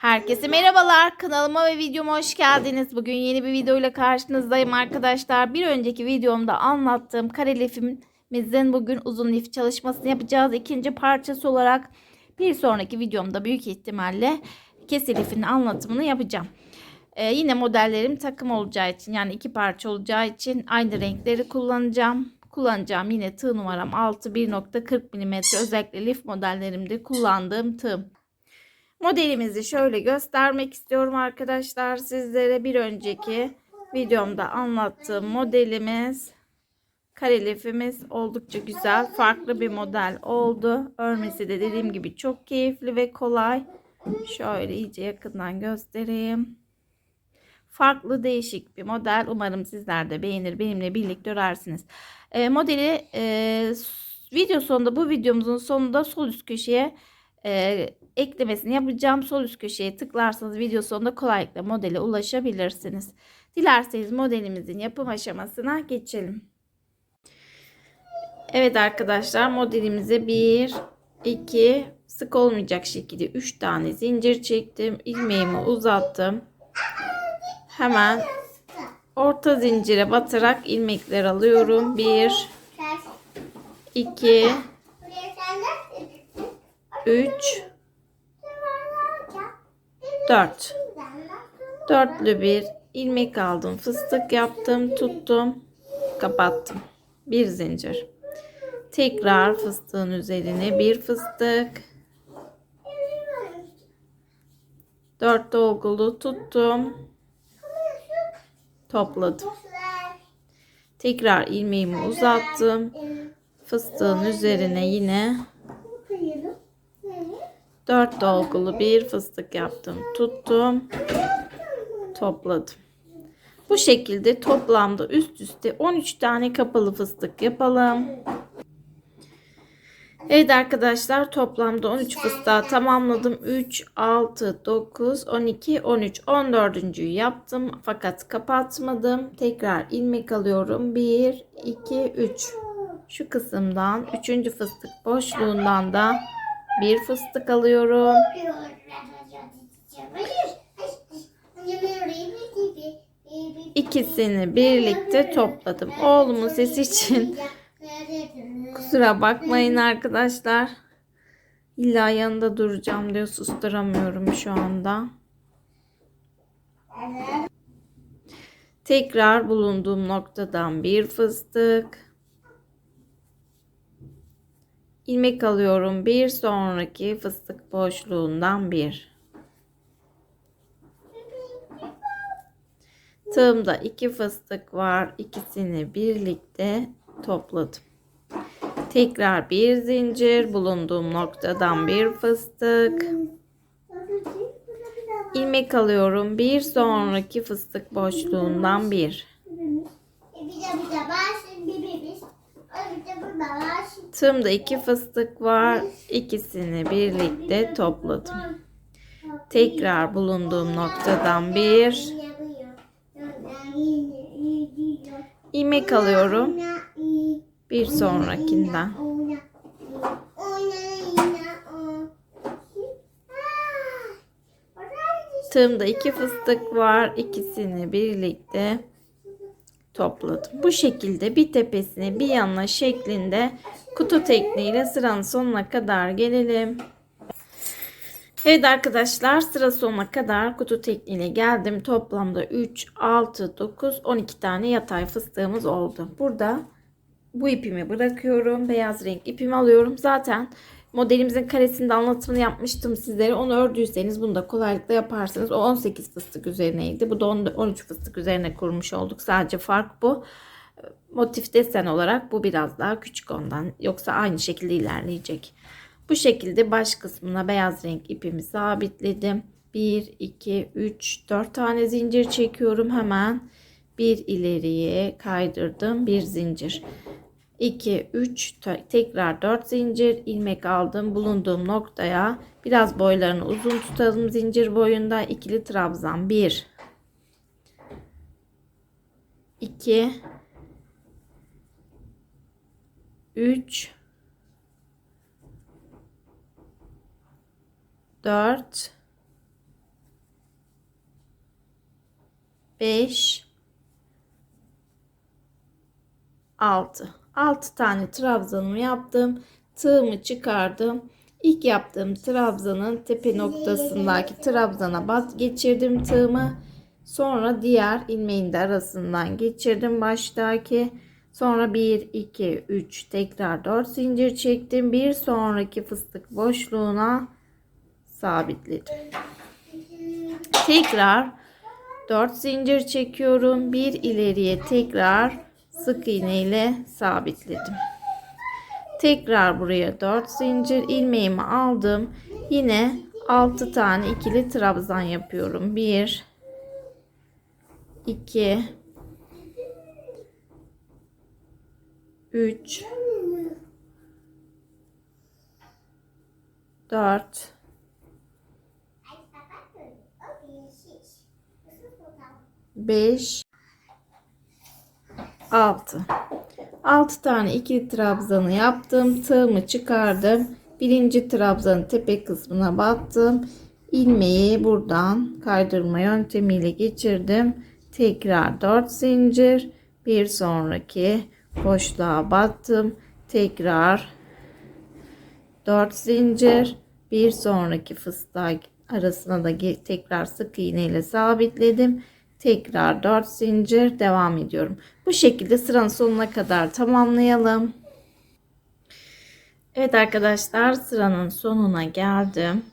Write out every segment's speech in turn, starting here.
Herkese merhabalar. Kanalıma ve videoma hoş geldiniz. Bugün yeni bir video ile karşınızdayım arkadaşlar. Bir önceki videomda anlattığım kare lifimizin bugün uzun lif çalışmasını yapacağız. İkinci parçası olarak bir sonraki videomda büyük ihtimalle kesi lifin anlatımını yapacağım. Ee, yine modellerim takım olacağı için yani iki parça olacağı için aynı renkleri kullanacağım. Kullanacağım yine tığ numaram 6 1.40 mm özellikle lif modellerimde kullandığım tığ. Modelimizi şöyle göstermek istiyorum arkadaşlar sizlere. Bir önceki videomda anlattığım modelimiz kare lifimiz oldukça güzel. Farklı bir model oldu. Örmesi de dediğim gibi çok keyifli ve kolay. Şöyle iyice yakından göstereyim. Farklı değişik bir model. Umarım sizler de beğenir. Benimle birlikte örersiniz. E, modeli e, video sonunda bu videomuzun sonunda sol üst köşeye e, eklemesini yapacağım. Sol üst köşeye tıklarsanız video sonunda kolaylıkla modele ulaşabilirsiniz. Dilerseniz modelimizin yapım aşamasına geçelim. Evet arkadaşlar modelimize 1, 2, sık olmayacak şekilde 3 tane zincir çektim. ilmeğimi uzattım. Hemen orta zincire batarak ilmekler alıyorum. 1, 2, 3, 4. Dörtlü bir ilmek aldım. Fıstık yaptım. Tuttum. Kapattım. Bir zincir. Tekrar fıstığın üzerine bir fıstık. Dört dolgulu tuttum. Topladım. Tekrar ilmeğimi uzattım. Fıstığın üzerine yine 4 dolgulu bir fıstık yaptım. Tuttum. Topladım. Bu şekilde toplamda üst üste 13 tane kapalı fıstık yapalım. Evet arkadaşlar toplamda 13 fıstığa tamamladım. 3, 6, 9, 12, 13, 14. yaptım. Fakat kapatmadım. Tekrar ilmek alıyorum. 1, 2, 3. Şu kısımdan 3. fıstık boşluğundan da bir fıstık alıyorum. İkisini birlikte topladım. Oğlumun sesi için kusura bakmayın arkadaşlar. İlla yanında duracağım diyor susturamıyorum şu anda. Tekrar bulunduğum noktadan bir fıstık. İlmek alıyorum. Bir sonraki fıstık boşluğundan bir. Tığımda iki fıstık var. İkisini birlikte topladım. Tekrar bir zincir bulunduğum noktadan bir fıstık. ilmek alıyorum. Bir sonraki fıstık boşluğundan bir. Tığımda iki fıstık var. İkisini birlikte topladım. Tekrar bulunduğum noktadan bir ilmek alıyorum. Bir sonrakinden. Tığımda iki fıstık var. İkisini birlikte topladım. Bu şekilde bir tepesine bir yanına şeklinde kutu tekniğiyle sıranın sonuna kadar gelelim. Evet arkadaşlar sıra sonuna kadar kutu tekniğiyle geldim. Toplamda 3, 6, 9, 12 tane yatay fıstığımız oldu. Burada bu ipimi bırakıyorum. Beyaz renk ipimi alıyorum. Zaten modelimizin karesinde anlatımını yapmıştım sizlere. Onu ördüyseniz bunu da kolaylıkla yaparsınız. O 18 fıstık üzerineydi. Bu da 13 fıstık üzerine kurmuş olduk. Sadece fark bu. Motif desen olarak bu biraz daha küçük ondan. Yoksa aynı şekilde ilerleyecek. Bu şekilde baş kısmına beyaz renk ipimi sabitledim. 1, 2, 3, 4 tane zincir çekiyorum. Hemen bir ileriye kaydırdım. Bir zincir. 2, 3, tekrar 4 zincir. İlmek aldım. Bulunduğum noktaya. Biraz boylarını uzun tutalım. Zincir boyunda. İkili trabzan 1, 2, 3, 4 5 6 6 tane trabzanımı yaptım. Tığımı çıkardım. İlk yaptığım trabzanın tepe noktasındaki trabzana bat geçirdim tığımı. Sonra diğer ilmeğin de arasından geçirdim baştaki. Sonra 1 2 3 tekrar 4 zincir çektim. Bir sonraki fıstık boşluğuna sabitledim. Tekrar 4 zincir çekiyorum. Bir ileriye tekrar sık iğne ile sabitledim. Tekrar buraya 4 zincir ilmeğimi aldım. Yine 6 tane ikili trabzan yapıyorum. 1 2 3 4 5 6 6 tane ikili trabzanı yaptım. Tığımı çıkardım. Birinci trabzanın tepe kısmına battım. ilmeği buradan kaydırma yöntemiyle geçirdim. Tekrar 4 zincir. Bir sonraki boşluğa battım. Tekrar 4 zincir. Bir sonraki fıstığa arasına da tekrar sık iğne ile sabitledim. Tekrar 4 zincir devam ediyorum. Bu şekilde sıranın sonuna kadar tamamlayalım. Evet arkadaşlar sıranın sonuna geldim.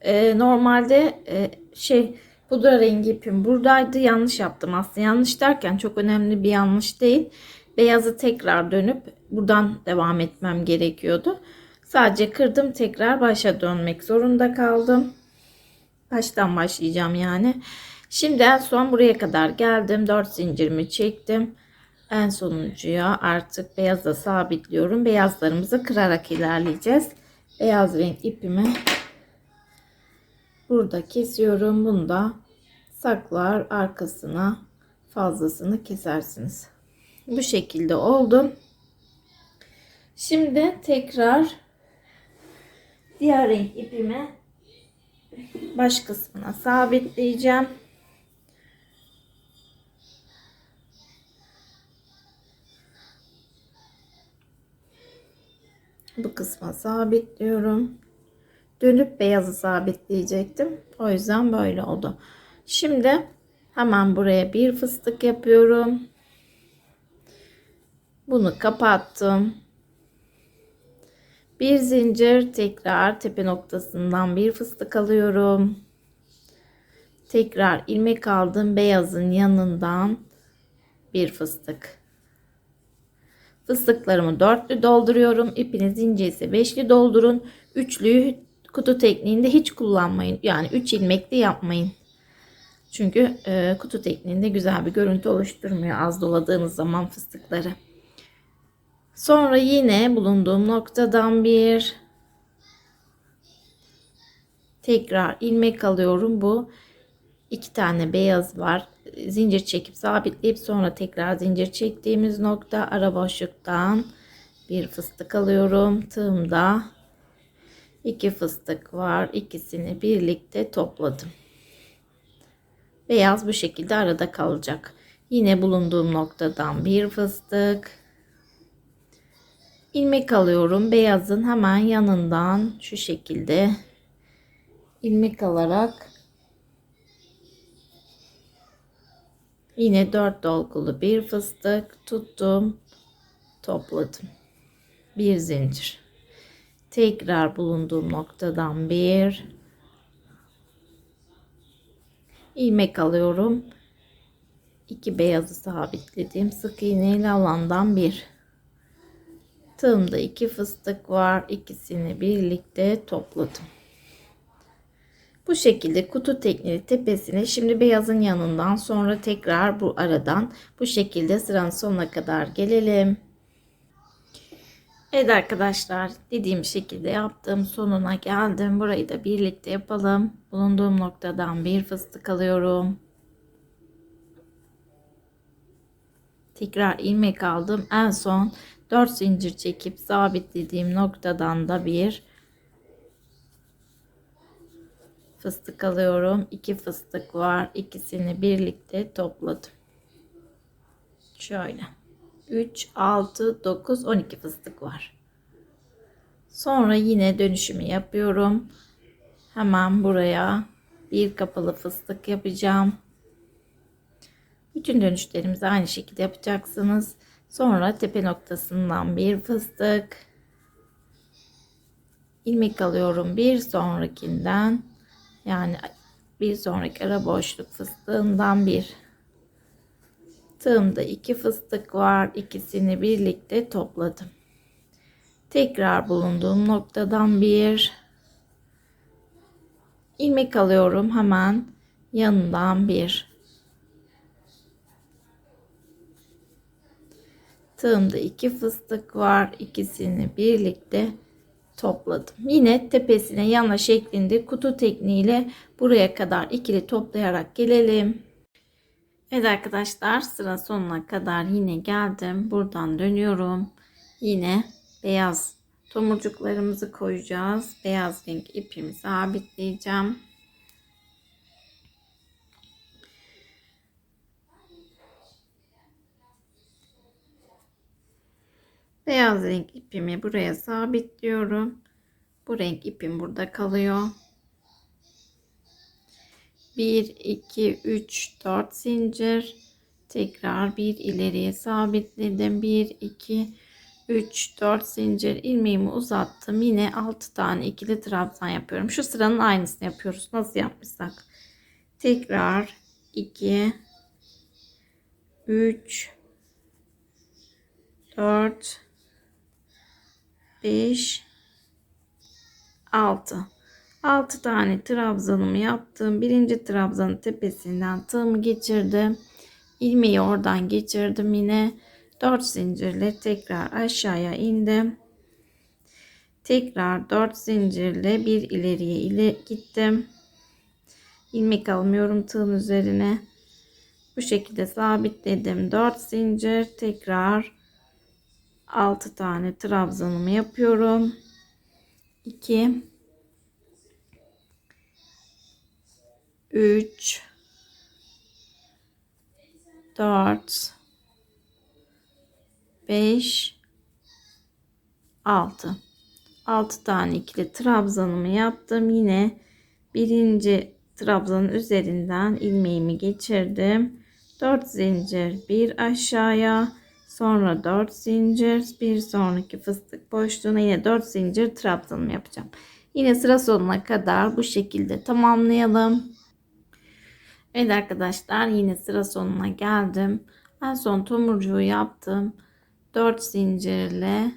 Ee, normalde e, şey pudra rengi ipim buradaydı. Yanlış yaptım aslında. Yanlış derken çok önemli bir yanlış değil. Beyazı tekrar dönüp buradan devam etmem gerekiyordu. Sadece kırdım tekrar başa dönmek zorunda kaldım. Baştan başlayacağım yani. Şimdi en son buraya kadar geldim. 4 zincirimi çektim. En sonuncuya artık beyazla sabitliyorum. Beyazlarımızı kırarak ilerleyeceğiz. Beyaz renk ipimi burada kesiyorum. Bunu da saklar arkasına fazlasını kesersiniz. Bu şekilde oldu. Şimdi tekrar diğer renk ipimi baş kısmına sabitleyeceğim. Bu kısma sabitliyorum. Dönüp beyazı sabitleyecektim. O yüzden böyle oldu. Şimdi hemen buraya bir fıstık yapıyorum. Bunu kapattım. Bir zincir tekrar tepe noktasından bir fıstık alıyorum. Tekrar ilmek aldım beyazın yanından bir fıstık. Fıstıklarımı dörtlü dolduruyorum. İpiniz ince ise beşli doldurun. Üçlüyü kutu tekniğinde hiç kullanmayın. Yani üç ilmekli yapmayın. Çünkü e, kutu tekniğinde güzel bir görüntü oluşturmuyor az doladığınız zaman fıstıkları. Sonra yine bulunduğum noktadan bir tekrar ilmek alıyorum. Bu iki tane beyaz var. Zincir çekip sabitleyip sonra tekrar zincir çektiğimiz nokta ara boşluktan bir fıstık alıyorum. Tığımda iki fıstık var. İkisini birlikte topladım. Beyaz bu şekilde arada kalacak. Yine bulunduğum noktadan bir fıstık ilmek alıyorum. Beyazın hemen yanından şu şekilde ilmek alarak yine dört dolgulu bir fıstık tuttum. Topladım. Bir zincir. Tekrar bulunduğum noktadan bir ilmek alıyorum. İki beyazı sabitledim. Sık iğneyle alandan bir Tığımda iki fıstık var. İkisini birlikte topladım. Bu şekilde kutu tekniği tepesine şimdi beyazın yanından sonra tekrar bu aradan bu şekilde sıranın sonuna kadar gelelim. Evet arkadaşlar dediğim şekilde yaptım sonuna geldim. Burayı da birlikte yapalım. Bulunduğum noktadan bir fıstık alıyorum. Tekrar ilmek aldım. En son 4 zincir çekip sabitlediğim noktadan da bir fıstık alıyorum. 2 fıstık var. İkisini birlikte topladım. Şöyle. 3, 6, 9, 12 fıstık var. Sonra yine dönüşümü yapıyorum. Hemen buraya bir kapalı fıstık yapacağım. Bütün dönüşlerimizi aynı şekilde yapacaksınız. Sonra tepe noktasından bir fıstık. ilmek alıyorum bir sonrakinden. Yani bir sonraki ara boşluk fıstığından bir. Tığımda iki fıstık var. İkisini birlikte topladım. Tekrar bulunduğum noktadan bir ilmek alıyorum hemen yanından bir. Tığımda iki fıstık var. İkisini birlikte topladım. Yine tepesine yana şeklinde kutu tekniğiyle buraya kadar ikili toplayarak gelelim. Evet arkadaşlar sıra sonuna kadar yine geldim. Buradan dönüyorum. Yine beyaz tomurcuklarımızı koyacağız. Beyaz renk ipimi sabitleyeceğim. Beyaz renk ipimi buraya sabitliyorum. Bu renk ipim burada kalıyor. 1 2 3 4 zincir. Tekrar bir ileriye sabitledim. 1 2 3 4 zincir. İlmeğimi uzattım. Yine 6 tane ikili trabzan yapıyorum. Şu sıranın aynısını yapıyoruz. Nasıl yapmışsak. Tekrar 2 3 4 5 6 6 tane trabzanımı yaptım. Birinci trabzanın tepesinden tığımı geçirdim. ilmeği oradan geçirdim yine. 4 zincirle tekrar aşağıya indim. Tekrar 4 zincirle bir ileriye ile gittim. ilmek almıyorum tığın üzerine. Bu şekilde sabitledim. 4 zincir tekrar 6 tane trabzanımı yapıyorum. 2 3 4 5 6 6 tane ikili trabzanımı yaptım. Yine birinci trabzanın üzerinden ilmeğimi geçirdim. 4 zincir bir aşağıya sonra 4 zincir bir sonraki fıstık boşluğuna yine 4 zincir trabzanımı yapacağım. Yine sıra sonuna kadar bu şekilde tamamlayalım. Evet arkadaşlar yine sıra sonuna geldim. En son tomurcuğu yaptım. 4 zincirle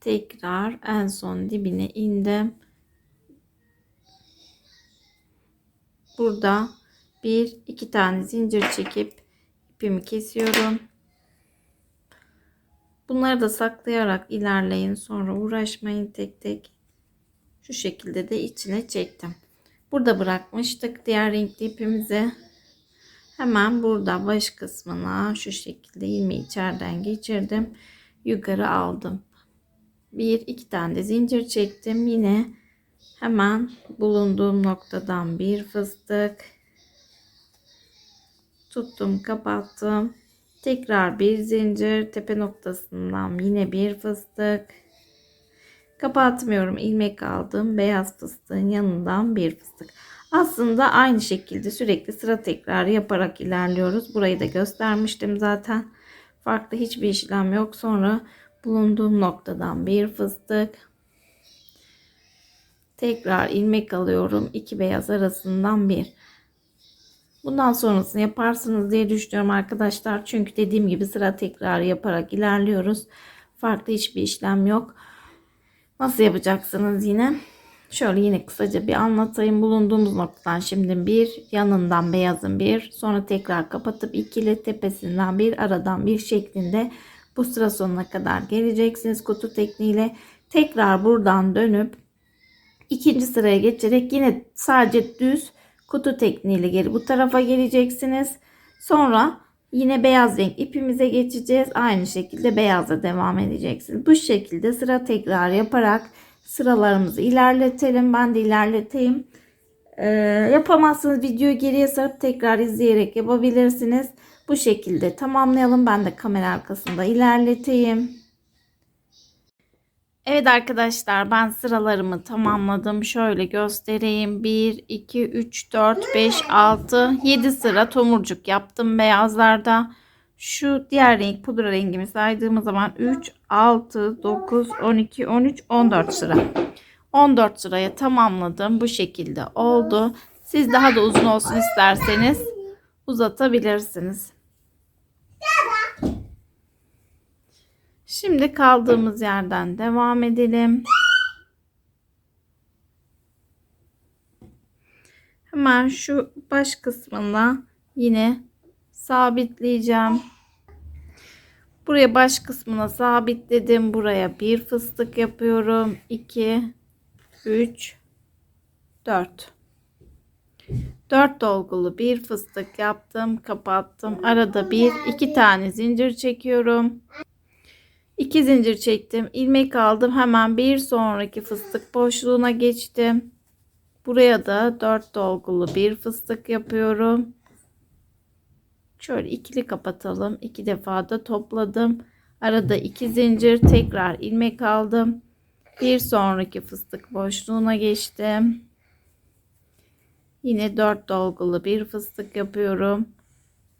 tekrar en son dibine indim. Burada bir iki tane zincir çekip ipimi kesiyorum. Bunları da saklayarak ilerleyin. Sonra uğraşmayın tek tek. Şu şekilde de içine çektim. Burada bırakmıştık diğer renkli ipimizi. Hemen burada baş kısmına şu şekilde ilmeği içeriden geçirdim. Yukarı aldım. Bir iki tane de zincir çektim. Yine hemen bulunduğum noktadan bir fıstık tuttum kapattım. Tekrar bir zincir tepe noktasından yine bir fıstık Kapatmıyorum. ilmek aldım. Beyaz fıstığın yanından bir fıstık. Aslında aynı şekilde sürekli sıra tekrarı yaparak ilerliyoruz. Burayı da göstermiştim zaten. Farklı hiçbir işlem yok. Sonra bulunduğum noktadan bir fıstık. Tekrar ilmek alıyorum. iki beyaz arasından bir. Bundan sonrasını yaparsınız diye düşünüyorum arkadaşlar. Çünkü dediğim gibi sıra tekrarı yaparak ilerliyoruz. Farklı hiçbir işlem yok. Nasıl yapacaksınız yine? Şöyle yine kısaca bir anlatayım. Bulunduğumuz noktadan şimdi bir yanından beyazın bir sonra tekrar kapatıp ikili tepesinden bir aradan bir şeklinde bu sıra sonuna kadar geleceksiniz kutu tekniğiyle. Tekrar buradan dönüp ikinci sıraya geçerek yine sadece düz kutu tekniğiyle geri bu tarafa geleceksiniz. Sonra Yine beyaz renk ipimize geçeceğiz. Aynı şekilde beyazla devam edeceksiniz. Bu şekilde sıra tekrar yaparak sıralarımızı ilerletelim. Ben de ilerleteyim. Ee, yapamazsınız videoyu geriye sarıp tekrar izleyerek yapabilirsiniz. Bu şekilde tamamlayalım. Ben de kamera arkasında ilerleteyim. Evet arkadaşlar ben sıralarımı tamamladım. Şöyle göstereyim. 1, 2, 3, 4, 5, 6, 7 sıra tomurcuk yaptım beyazlarda. Şu diğer renk pudra rengimi saydığımız zaman 3, 6, 9, 12, 13, 14 sıra. 14 sıraya tamamladım. Bu şekilde oldu. Siz daha da uzun olsun isterseniz uzatabilirsiniz. Şimdi kaldığımız yerden devam edelim. Hemen şu baş kısmına yine sabitleyeceğim. Buraya baş kısmına sabitledim. Buraya bir fıstık yapıyorum. 2 3 4 4 dolgulu bir fıstık yaptım, kapattım. Arada bir iki tane zincir çekiyorum. 2 zincir çektim. ilmek aldım. Hemen bir sonraki fıstık boşluğuna geçtim. Buraya da 4 dolgulu bir fıstık yapıyorum. Şöyle ikili kapatalım. iki defa da topladım. Arada iki zincir tekrar ilmek aldım. Bir sonraki fıstık boşluğuna geçtim. Yine 4 dolgulu bir fıstık yapıyorum.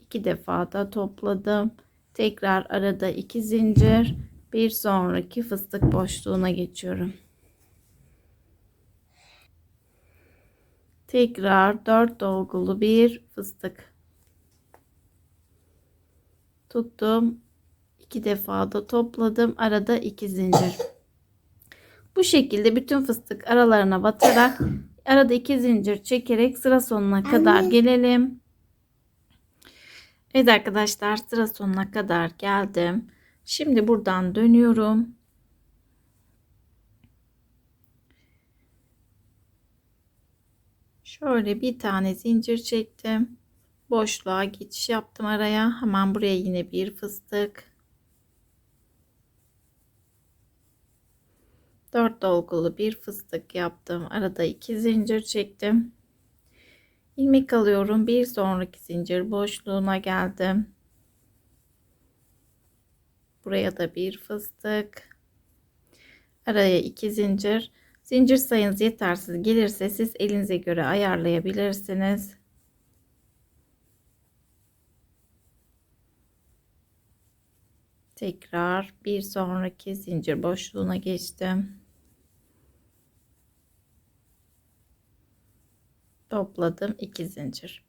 iki defa da topladım. Tekrar arada iki zincir bir sonraki fıstık boşluğuna geçiyorum. Tekrar 4 dolgulu bir fıstık tuttum. iki defa da topladım. Arada iki zincir. Bu şekilde bütün fıstık aralarına batarak arada iki zincir çekerek sıra sonuna kadar gelelim. Evet arkadaşlar sıra sonuna kadar geldim. Şimdi buradan dönüyorum. Şöyle bir tane zincir çektim. Boşluğa geçiş yaptım araya. Hemen buraya yine bir fıstık. 4 dolgulu bir fıstık yaptım. Arada iki zincir çektim. ilmek alıyorum. Bir sonraki zincir boşluğuna geldim. Buraya da bir fıstık. Araya iki zincir. Zincir sayınız yetersiz gelirse siz elinize göre ayarlayabilirsiniz. Tekrar bir sonraki zincir boşluğuna geçtim. Topladım iki zincir.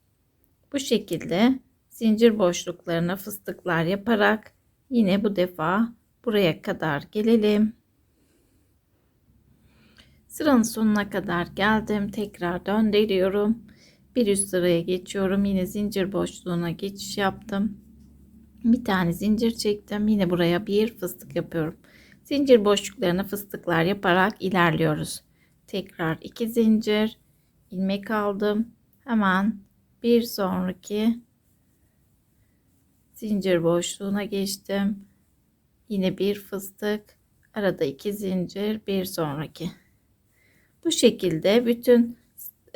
Bu şekilde zincir boşluklarına fıstıklar yaparak Yine bu defa buraya kadar gelelim. Sıranın sonuna kadar geldim. Tekrar döndürüyorum. Bir üst sıraya geçiyorum. Yine zincir boşluğuna geçiş yaptım. Bir tane zincir çektim. Yine buraya bir fıstık yapıyorum. Zincir boşluklarına fıstıklar yaparak ilerliyoruz. Tekrar iki zincir ilmek aldım. Hemen bir sonraki zincir boşluğuna geçtim. Yine bir fıstık, arada iki zincir, bir sonraki. Bu şekilde bütün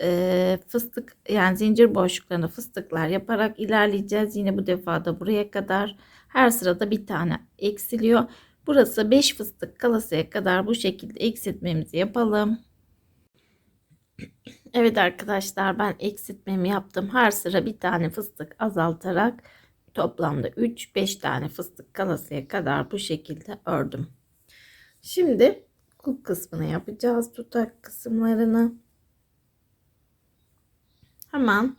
e, fıstık yani zincir boşluklarına fıstıklar yaparak ilerleyeceğiz. Yine bu defa da buraya kadar her sırada bir tane eksiliyor. Burası 5 fıstık kalasıya kadar bu şekilde eksiltmemizi yapalım. Evet arkadaşlar ben eksiltmemi yaptım. Her sıra bir tane fıstık azaltarak Toplamda 3-5 tane fıstık kalasıya kadar bu şekilde ördüm. Şimdi kulp kısmını yapacağız. Tutak kısımlarını. Hemen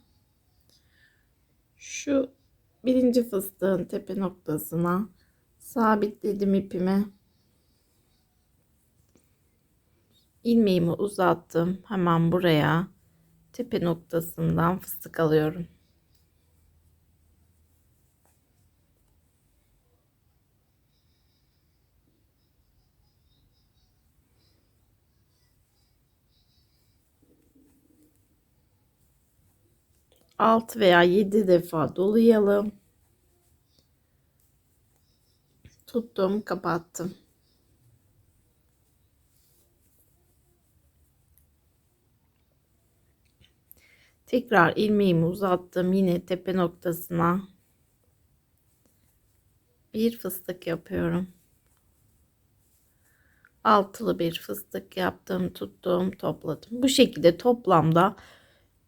şu birinci fıstığın tepe noktasına sabitledim ipimi. ilmeğimi uzattım. Hemen buraya tepe noktasından fıstık alıyorum. Alt veya 7 defa dolayalım. Tuttum, kapattım. Tekrar ilmeğimi uzattım yine tepe noktasına. Bir fıstık yapıyorum. Altılı bir fıstık yaptım, tuttum, topladım. Bu şekilde toplamda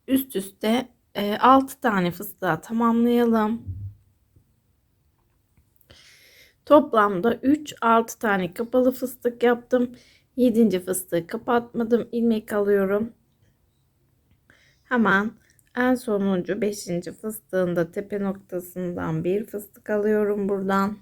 üst üste 6 tane fıstığa tamamlayalım. Toplamda 3 6 tane kapalı fıstık yaptım. 7. fıstığı kapatmadım. ilmek alıyorum. Hemen en sonuncu 5. fıstığında tepe noktasından bir fıstık alıyorum buradan.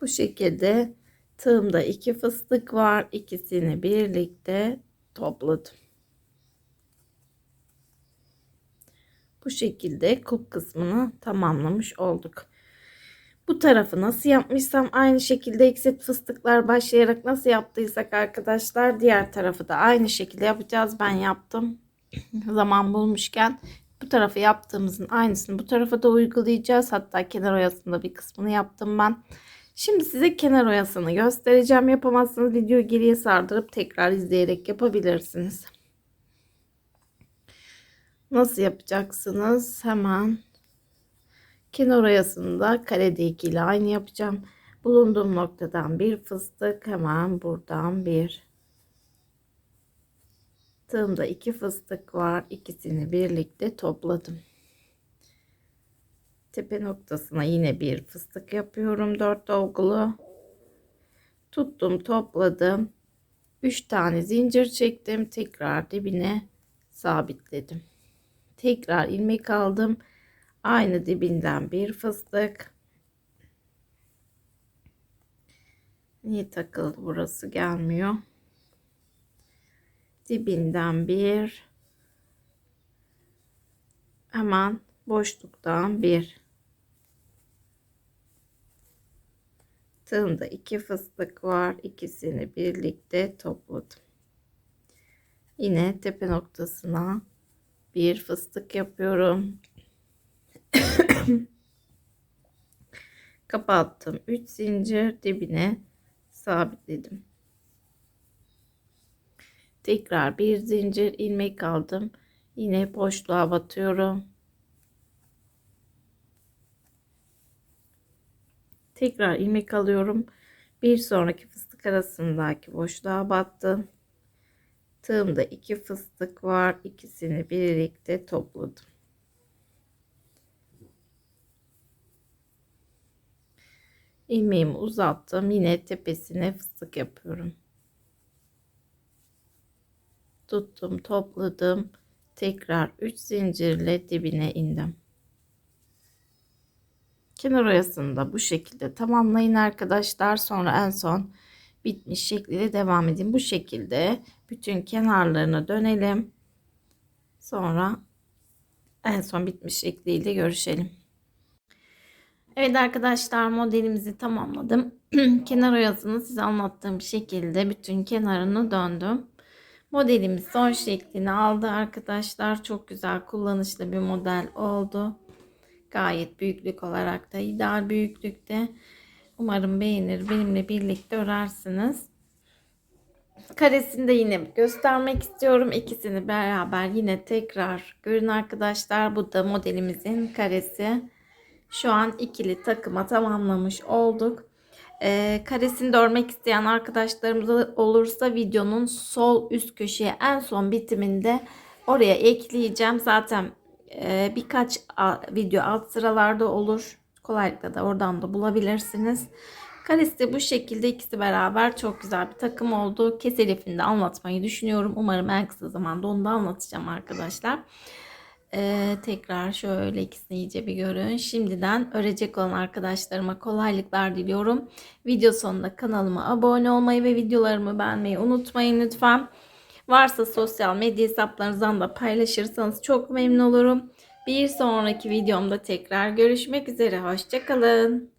Bu şekilde tığımda iki fıstık var. İkisini birlikte topladım. Bu şekilde kulp kısmını tamamlamış olduk. Bu tarafı nasıl yapmışsam aynı şekilde ekset fıstıklar başlayarak nasıl yaptıysak arkadaşlar diğer tarafı da aynı şekilde yapacağız. Ben yaptım. Zaman bulmuşken bu tarafı yaptığımızın aynısını bu tarafa da uygulayacağız. Hatta kenar oyasında bir kısmını yaptım ben. Şimdi size kenar oyasını göstereceğim. Yapamazsanız videoyu geriye sardırıp tekrar izleyerek yapabilirsiniz. Nasıl yapacaksınız? Hemen kenar oyasında karede ile aynı yapacağım. Bulunduğum noktadan bir fıstık hemen buradan bir tığımda iki fıstık var. İkisini birlikte topladım tepe noktasına yine bir fıstık yapıyorum dört dolgulu. Tuttum topladım. 3 tane zincir çektim tekrar dibine sabitledim. Tekrar ilmek aldım. Aynı dibinden bir fıstık. Niye takıldı? Burası gelmiyor. Dibinden bir. Hemen boşluktan bir tığımda iki fıstık var. İkisini birlikte topladım. Yine tepe noktasına bir fıstık yapıyorum. Kapattım. 3 zincir dibine sabitledim. Tekrar bir zincir ilmek aldım. Yine boşluğa batıyorum Tekrar ilmek alıyorum. Bir sonraki fıstık arasındaki boşluğa battım. Tığımda iki fıstık var. İkisini birlikte topladım. ilmeğimi uzattım. Yine tepesine fıstık yapıyorum. Tuttum, topladım. Tekrar 3 zincirle dibine indim. Kenar oyasını da bu şekilde tamamlayın arkadaşlar. Sonra en son bitmiş şekliyle devam edin. Bu şekilde bütün kenarlarına dönelim. Sonra en son bitmiş şekliyle görüşelim. Evet arkadaşlar modelimizi tamamladım. Kenar oyasını size anlattığım şekilde bütün kenarını döndüm. Modelimiz son şeklini aldı arkadaşlar. Çok güzel kullanışlı bir model oldu. Gayet büyüklük olarak da ideal büyüklükte. Umarım beğenir. Benimle birlikte örersiniz. Karesini de yine göstermek istiyorum. İkisini beraber yine tekrar görün arkadaşlar. Bu da modelimizin karesi. Şu an ikili takıma tamamlamış olduk. Ee, karesini örmek isteyen arkadaşlarımız olursa videonun sol üst köşeye en son bitiminde oraya ekleyeceğim. Zaten e, birkaç video alt sıralarda olur. Kolaylıkla da oradan da bulabilirsiniz. Karesi de bu şekilde ikisi beraber çok güzel bir takım oldu. Keselifini de anlatmayı düşünüyorum. Umarım en kısa zamanda onu da anlatacağım arkadaşlar. Ee, tekrar şöyle ikisini iyice bir görün. Şimdiden örecek olan arkadaşlarıma kolaylıklar diliyorum. Video sonunda kanalıma abone olmayı ve videolarımı beğenmeyi unutmayın lütfen. Varsa sosyal medya hesaplarınızdan da paylaşırsanız çok memnun olurum. Bir sonraki videomda tekrar görüşmek üzere. Hoşçakalın.